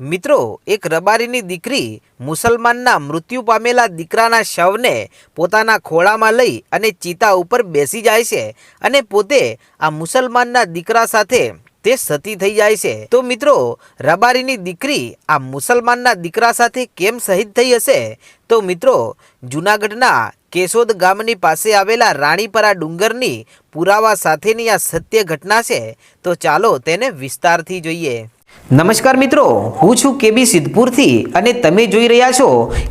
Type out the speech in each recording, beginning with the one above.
મિત્રો, એક રબારીની દીકરી મુસલમાનના મૃત્યુ પામેલા દીકરાના શવને પોતાના ખોળામાં લઈ અને ચિતા ઉપર બેસી જાય છે અને પોતે આ મુસલમાનના દીકરા સાથે તે સતી થઈ જાય છે. તો મિત્રો, રબારીની દીકરી આ મુસલમાનના દીકરા સાથે કેમ શહીદ થઈ હશે? તો મિત્રો, જૂનાગઢના કેશોદ ગામની પાસે આવેલા રાણીપરા ડુંગરની પુરાવા સાથેની આ સત્ય ઘટના છે. તો ચાલો તેને વિસ્તારથી જોઈએ. નમસ્કાર મિત્રો, હું છું કેબી સિદ્ધપુરથી અને તમે જોઈ રહ્યા છો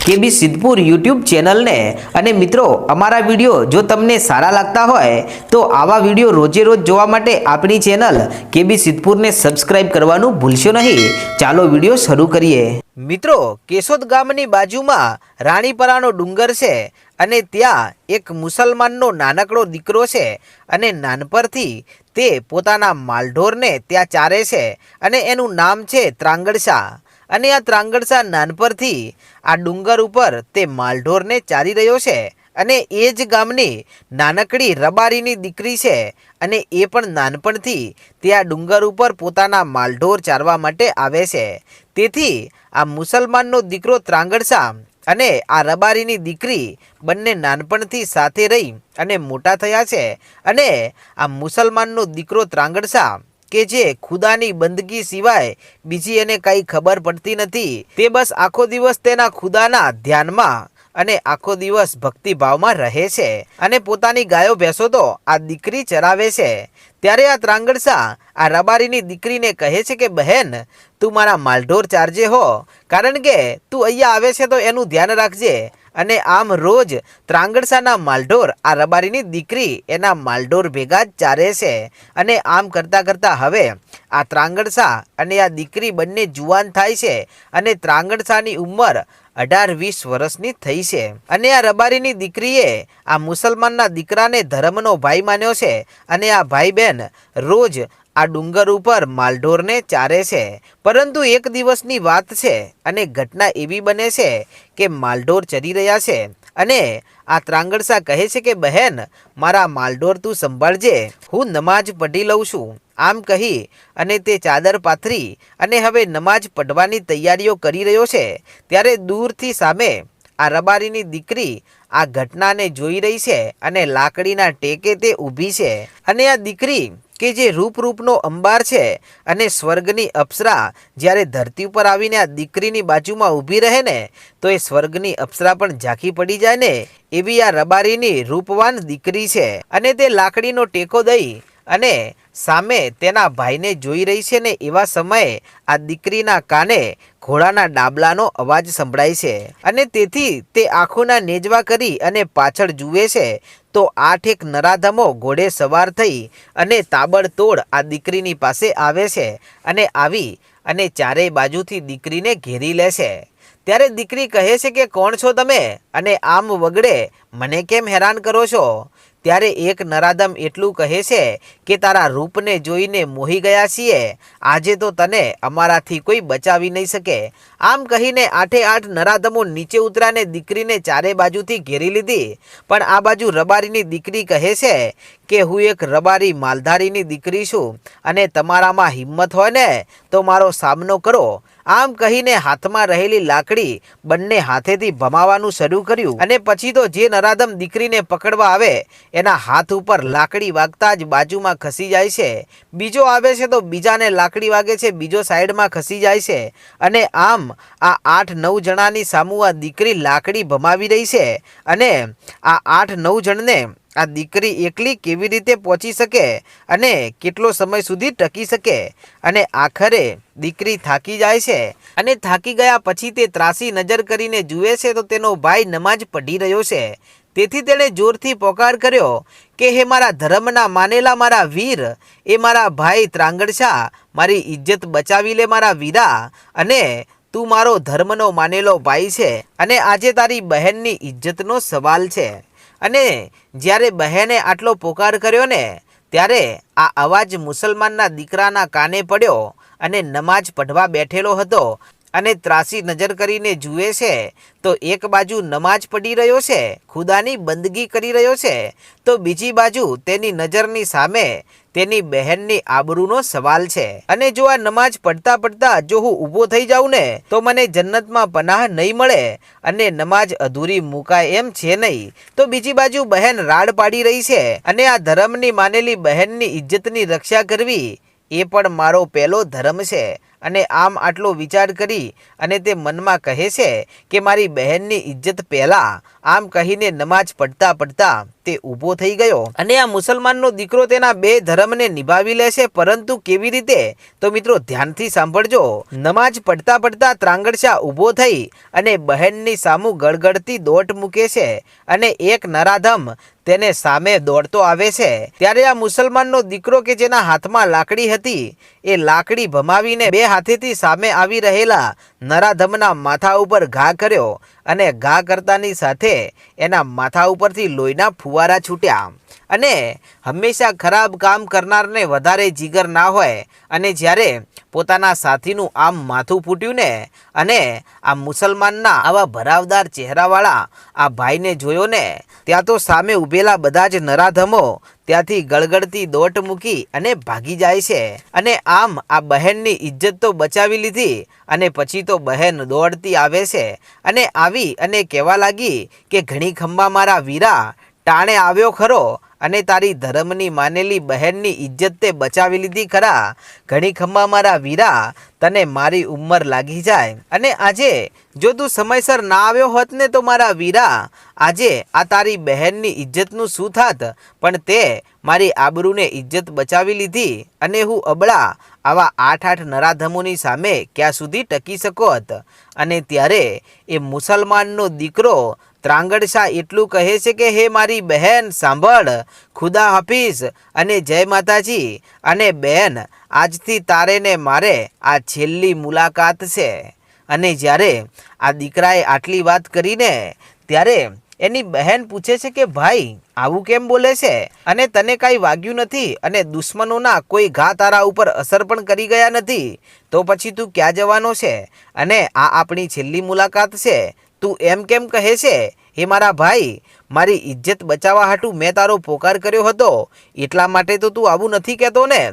કેબી સિદ્ધપુર યુટ્યુબ ચેનલને. અને મિત્રો, અમારા વીડિયો જો તમને સારા લાગતા હોય, તો આવા વીડિયો રોજે રોજ જોવા માટે આપણી ચેનલ કેબી સિદ્ધપુરને સબસ્ક્રાઇબ કરવાનું ભૂલશો નહીં. ચાલો વીડિયો શરૂ કરીએ. મિત્રો, કેશોદ ગામની બાજુમાં રાણીપરાનો ડુંગર છે અને ત્યાં એક મુસલમાનનો નાનકડો દીકરો છે અને નાનપણથી તે પોતાના માલઢોરને ત્યાં ચારે છે અને એનું નામ છે ત્રાંગડશા અને આ ત્રાંગડશા નાનપરથી આ ડુંગર ઉપર તે માલઢોરને ચારી રહ્યો છે અને એ જ ગામની નાનકડી રબારીની દીકરી છે અને એ પણ નાનપણથી તે આ ડુંગર ઉપર પોતાના માલઢોર ચારવા માટે આવે છે. તેથી આ મુસલમાનનો દીકરો ત્રાંગડસા અને આ રબારીની દીકરી બંને નાનપણથી સાથે રહી અને મોટા થયા છે અને આ મુસલમાનનો દીકરો ત્રાંગડસા, કે જે ખુદાની બંદગી સિવાય બીજી એને કંઈ ખબર પડતી નથી, તે બસ આખો દિવસ તેના ખુદાના ધ્યાનમાં અને આખો દિવસ ભક્તિભાવમાં રહે છે અને પોતાની ગાયો ભેંસો તો આ દીકરી ચરાવે છે. ત્યારે આ ત્રાંગડસા આ રબારીની દીકરીને કહે છે કે, બહેન, તું મારા માલઢોર ચારજે હો. કારણ કે તું અહીંયા આવે છે તો એનું ધ્યાન રાખજે. અને આમ રોજ ત્રાંગડસાના માલઢોર આ રબારીની દીકરી એના માલઢોર ભેગા જ ચારે છે. અને આમ કરતાં કરતાં હવે આ ત્રાંગડસા અને આ દીકરી બંને જુવાન થાય છે અને ત્રાંગડસાની ઉંમર અઢાર વીસ વર્ષની થઈ છે. અને આ રબારીની દીકરીએ આ મુસલમાનના દીકરાને ધર્મનો ભાઈ માન્યો છે અને આ ભાઈ બહેન રોજ આ ડુંગર ઉપર માલઢોરને ચારે છે. પરંતુ એક દિવસની વાત છે અને ઘટના એવી બને છે કે માલઢોર ચરી રહ્યા છે અને આ ત્રાંગડસા કહે છે કે, બહેન, મારા માલઢોર તું સંભાળજે. હું નમાજ પઢી લઉં છું. આમ કહી અને તે ચાદર પાથરી અને હવે નમાજ પઢવાની તૈયારીઓ કરી રહ્યો છે, ત્યારે દૂરથી સામે આ રબારીની દીકરી આ ઘટનાને જોઈ રહી છે અને લાકડીના ટેકે તે ઊભી છે. અને આ દીકરી કે જે રૂપરૂપનો અંબાર છે અને સ્વર્ગની અપ્સરા જ્યારે ધરતી ઉપર આવીને આ દીકરીની બાજુમાં ઊભી રહે ને, તો એ સ્વર્ગની અપ્સરા પણ ઝાંખી પડી જાય ને, એવી આ રબારીની રૂપવાન દીકરી છે. અને તે લાકડીનો ટેકો દઈ અને સામે તેના ભાઈને જોઈ રહી છે ને એવા સમયે આ દીકરીના કાને ઘોડાના ડાબલાનો અવાજ સંભળાય છે. અને તેથી તે આંખોના નેજવા કરી અને પાછળ જુએ છે તો આઠ એક નરાધમો ઘોડે સવાર થઈ અને તાબડતોડ આ દીકરીની પાસે આવે છે અને આવી અને ચારેય બાજુથી દીકરીને ઘેરી લે છે. ત્યારે દીકરી કહે છે કે, કોણ છો તમે? અને આમ વગડે મને કેમ હેરાન કરો છો? ત્યારે એક નરાદમ એટલું કહે છે કે તારા રૂપને જોઈને મોહી ગયા છીએ. આજે તો તને અમારાથી કોઈ બચાવી નહીં શકે. આમ કહીને આઠે આઠ નરાધમો નીચે ઉતરાને દીકરીને ચારે બાજુથી ઘેરી લીધી. પણ આ બાજુ રબારીની દીકરી કહે છે કે, હું એક રબારી માલધારીની દીકરી છું અને તમારામાં હિંમત હોય ને, તો મારો સામનો કરો. આમ કહીને હાથમાં રહેલી લાકડી બંને હાથેથી ભમાવાનું શરૂ કર્યું અને પછી તો જે નરાધમ દીકરીને પકડવા આવે, એના હાથ ઉપર લાકડી વાગતા જ બાજુમાં ખસી જાય છે. બીજો આવે છે તો બીજાને લાકડી વાગે છે, બીજો સાઈડમાં ખસી જાય છે. અને આમ આ આઠ નવ જણાની સામુ આ દીકરી લાકડી ભમાવી રહી છે અને આ આઠ નવ જણને આ દીકરી એકલી કેવી રીતે પહોંચી શકે અને કેટલો સમય સુધી ટકી શકે? અને આખરે દીકરી થાકી જાય છે અને થાકી ગયા પછી તે ત્રાસી નજર કરીને જુએ છે તો તેનો ભાઈ નમાજ પઢી રહ્યો છે. તેથી તેણે જોરથી પોકાર કર્યો કે, હે મારા ધર્મના માનેલા મારા વીર, એ મારા ભાઈ ત્રાંગડશા મારી ઇજ્જત બચાવી લે મારા વીરા અને તું મારો ધર્મનો માનેલો ભાઈ છે અને આજે તારી બહેનની ઇજ્જતનો સવાલ છે. અને જ્યારે બહેને આટલો પોકાર કર્યો ને, ત્યારે આ અવાજ મુસલમાનના દીકરાના કાને પડ્યો અને નમાજ પઢવા બેઠેલો હતો. અને ત્રાસી નજર કરીને જુએ છે, તો એક બાજુ નમાજ પડી રહ્યો છે, ખુદાની બંદગી કરી રહ્યો છે, તો બીજી બાજુ તેની નજરની સામે તેની બહેનની આબરૂનો સવાલ છે. અને જો આ નમાજ પડતા પડતા જો હું ઊભો થઈ જાઉં ને, તો મને જન્નતમાં પનાહ નહીં મળે અને નમાજ અધૂરી મુકાય એમ છે નહીં, તો બીજી બાજુ બહેન રાડ પાડી રહી છે અને આ ધર્મની માનેલી બહેનની ઇજ્જતની રક્ષા કરવી એ પણ મારો પહેલો ધર્મ છે. અને આમ આટલો વિચાર કરી અને તે મનમાં કહે છે કે મારી બહેનની ઇજ્જત પહેલા આમ કહીને નમાજ પડતા પડતા તે ઊભો થઈ ગયો. અને આ મુસલમાનનો દીકરો તેના બે ધર્મને નિભાવી લે છે પરંતુ કેવી રીતે? તો મિત્રો ધ્યાનથી સાંભળજો. નમાજ પડતા પડતા ત્રાંગડશા ઊભો થઈ અને બહેનની સામું ગળગળતી દોટ મૂકે છે અને એક નરાધમ તેને સામે દોડતો આવે છે. ત્યારે આ મુસલમાનનો દીકરો કે જેના હાથમાં લાકડી હતી, એ લાકડી ભમાવીને બે હાથેથી સામે આવી રહેલા નરાધમના માથા ઉપર ઘા કર્યો અને ઘા કરતાની સાથે એના માથા ઉપરથી લોહીના ફુવારા છૂટ્યા. અને હંમેશા ખરાબ કામ કરનારને વધારે જીગર ના હોય અને જ્યારે પોતાના સાથીનું આમ માથું ફૂટ્યું ને અને આ મુસલમાનના આવા ભરાવદાર ચહેરાવાળા આ ભાઈને જોયો ને, ત્યાં તો સામે ઊભેલા બધા જ નરાધમો ત્યાંથી ગળગળતી દોટ મૂકી અને ભાગી જાય છે. અને આમ આ બહેનની ઇજ્જત તો બચાવી લીધી અને પછી તો બહેન દોડતી આવે છે અને આવી અને કહેવા લાગી કે ઘણી ખંભા મારા વીરા, ટાણે આવ્યો ખરો અને તારી ધર્મની માનેલી બહેનની ઇજ્જત તે બચાવી લીધી ખરા. ઘણી ખંભા મારા વીરા, તને મારી ઉંમર લાગી જાય. અને આજે, જો તું સમયસર ના આવ્યો હોત ને તો મારા વીરા, આજે આ તારી બહેનની ઇજ્જતનું શું થાત? પણ તે મારી આબરૂને ઇજ્જત બચાવી લીધી અને હું અબળા આવા આઠ આઠ નરાધમોની સામે ક્યાં સુધી ટકી શકોત અને ત્યારે એ મુસલમાનનો દીકરો ત્રાંગડશા એટલું કહે છે કે, હે મારી બહેન, સાંભળ. ખુદા હાફિઝ અને જય માતાજી અને બહેન, આજથી તારે ને મારે આ છેલ્લી મુલાકાત છે. અને જ્યારે આ દીકરાએ આટલી વાત કરીને, ત્યારે એની બહેન પૂછે છે કે, ભાઈ, આવું કેમ બોલે છે? અને તને કાંઈ વાગ્યું નથી અને દુશ્મનોના કોઈ ઘા તારા ઉપર અસર પણ કરી ગયા નથી, તો પછી તું ક્યાં જવાનો છે? અને આ આપણી છેલ્લી મુલાકાત છે. તું એમ કેમ કહે છે? હે મારા ભાઈ, મારી ઇજ્જત બચાવવા હાટું મેં તારો પોકાર કર્યો હતો. એટલા માટે તો તું આવું નથી કહેતો ને.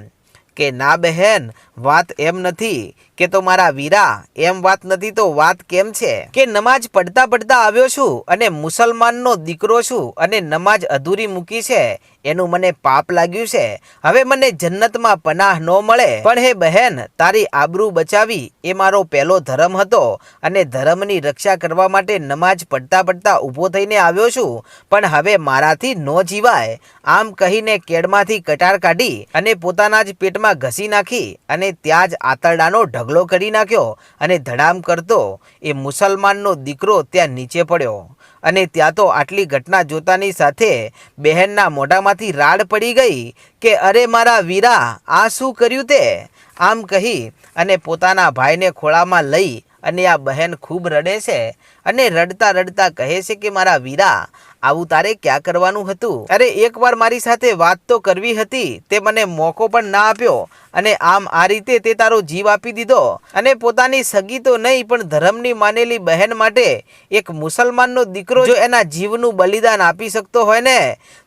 કે ના બહેન વાત એમ નથી કે તો મારા વીરા, એમ વાત નથી તો વાત કેમ છે? કે નમાજ પડતા પડતા આવ્યો છું અને મુસલમાનનો દીકરો છું અને નમાજ અધૂરી મૂકી છે, એનું મને પાપ લાગ્યું છે. હવે મને જન્નતમાં પનાહ ન મળે. પણ હે બહેન, તારી આબરૂ બચાવી એ મારો પહેલો ધર્મ હતો અને ધર્મની રક્ષા કરવા માટે નમાજ પડતા પડતા ઊભો થઈને આવ્યો છું. પણ હવે મારાથી ન જીવાય. આમ કહીને કેડમાંથી કટાર કાઢી અને પોતાના જ પેટમાં ઘસી નાખી અને ત્યાં જ આતરડાનો ઢગલો કરી નાખ્યો અને ધડામ કરતો એ મુસલમાનનો દીકરો ત્યાં નીચે પડ્યો. અને ત્યાં તો આટલી ઘટના જોતાની સાથે બહેનના મોઢામાંથી રાડ પડી ગઈ કે, અરે મારા વીરા, આ શું કર્યું તે? આમ કહી અને પોતાના ભાઈને ખોળામાં લઈ અને આ બહેન ખૂબ રડે છે અને રડતા રડતા કહે છે કે, મારા વીરા, આવું તારે ક્યાં કરવાનું હતું? અરે, એકવાર મારી સાથે વાત તો કરવી હતી, તે મને મોકો પણ ના આપ્યો અને આમ આ રીતે તે તારો જીવ આપી દીધો અને પોતાની સગી તો નહીં, પણ ધર્મની માનેલી બહેન માટે એક મુસલમાનનો દીકરો જો એના જીવનું બલિદાન આપી શકતો હોય ને,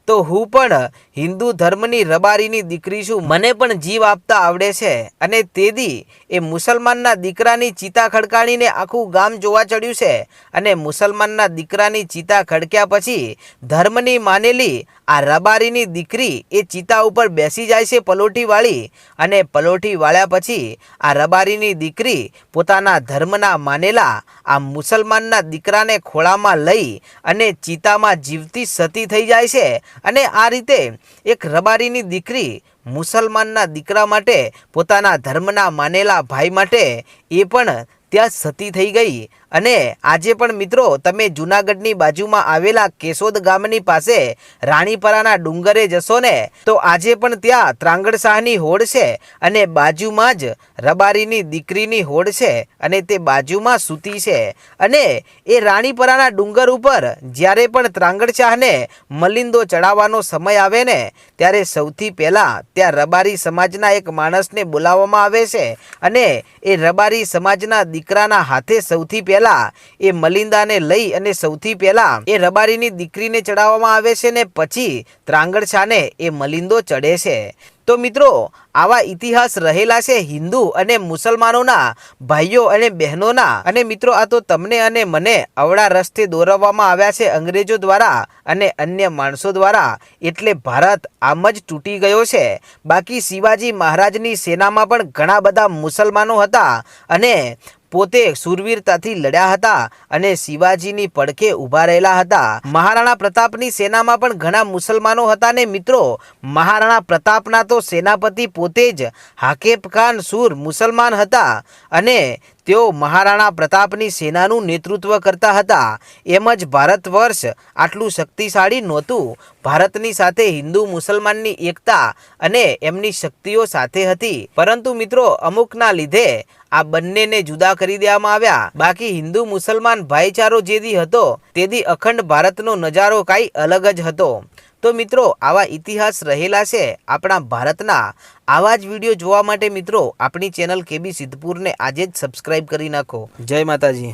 તો હું પણ હિન્દુ ધર્મની રબારીની દીકરી છું મને પણ જીવ આપતા આવડે છે? અને તેદી એ મુસલમાનના દીકરાની ચિતા ખડકાણીને આખું ગામ જોવા ચડ્યું છે. અને મુસલમાનના દીકરાની ચિતા ખડક્યા પછી ધર્મની માનેલી આ રબારીની દીકરી એ ચિતા ઉપર બેસી જાય છે પલોઠી વાળી અને પલોઠી વાળ્યા પછી આ રબારીની દીકરી પોતાના ધર્મના માનેલા આ મુસલમાનના દીકરાને ખોળામાં લઈ અને ચિતામાં જીવતી સતી થઈ જાય છે. અને આ રીતે એક રબારીની દીકરી મુસલમાનના દીકરા માટે પોતાના ધર્મના માનેલા ભાઈ માટે એ પણ ત્યાં સતી થઈ ગઈ. અને આજે પણ મિત્રો તમે જુનાગઢની બાજુમાં આવેલા કેશોદ ગામની પાસે રાણીપરાના ડુંગરે જશો ને, તો આજે પણ ત્યાં ત્રાંગડ શાહની હોડ છે અને બાજુમાં જ રબારીની દીકરીની હોડ છે અને તે બાજુમાં સૂતી છે. અને એ રાણીપરાના ડુંગર ઉપર જ્યારે પણ ત્રાંગડ શાહને મલિંદો ચડાવવાનો સમય આવે ને, ત્યારે સૌથી પહેલાં ત્યાં રબારી સમાજના એક માણસને બોલાવવામાં આવે છે. અને એ રબારી સમાજના દીકરાના હાથે સૌથી પહેલા એ મલિંદાને લઈ અને સૌથી પહેલા એ રબારીની દીકરીને ચડાવવામાં આવે છે ને પછી ત્રાંગડ છાને એ મલિંદો ચડે છે. તો મિત્રો, આવા ઇતિહાસ રહેલા છે હિન્દુ અને મુસલમાનોના, ભાઈઓ અને બહેનોના. અને મિત્રો, આ તો તમને અને મને અવળા રસ્તે દોરવવામાં આવ્યા છે અંગ્રેજો દ્વારા અને અન્ય માણસો દ્વારા. એટલે ભારત આમ જ તૂટી ગયો છે. બાકી શિવાજી મહારાજની સેનામાં પણ ઘણા બધા મુસલમાનો હતા અને પોતે સુરવીરતાથી લડ્યા હતા અને શિવાજીની પડખે ઊભા રહેલા હતા. મહારાણા પ્રતાપની સેનામાં પણ ઘણા મુસલમાનો હતા ને મિત્રો. મહારાણા પ્રતાપના તો સેનાપતિ પોતે જ હાકેબ ખાન સુર મુસલમાન હતા અને તેઓ મહારાણા પ્રતાપની સેનાનું નેતૃત્વ કરતા હતા. એમ જ ભારત વર્ષ આટલું શક્તિશાળી નહોતું. ભારતની સાથે હિન્દુ મુસલમાનની એકતા અને એમની શક્તિઓ સાથે હતી. પરંતુ મિત્રો, અમુકના લીધે આ બંનેને જુદા કરી દેવામાં આવ્યા. બાકી હિન્દુ મુસલમાન ભાઈચારો જેદી હતો, તેદી અખંડ ભારતનો નજારો કાંઈ અલગ જ હતો. તો મિત્રો, આવા ઇતિહાસ રહેલા છે આપણા ભારતના. આવા જ વીડિયો જોવા માટે મિત્રો, આપણી ચેનલ કેબી સિદ્ધપુરને આજે જ સબસ્ક્રાઈબ કરી નાખો. જય માતાજી.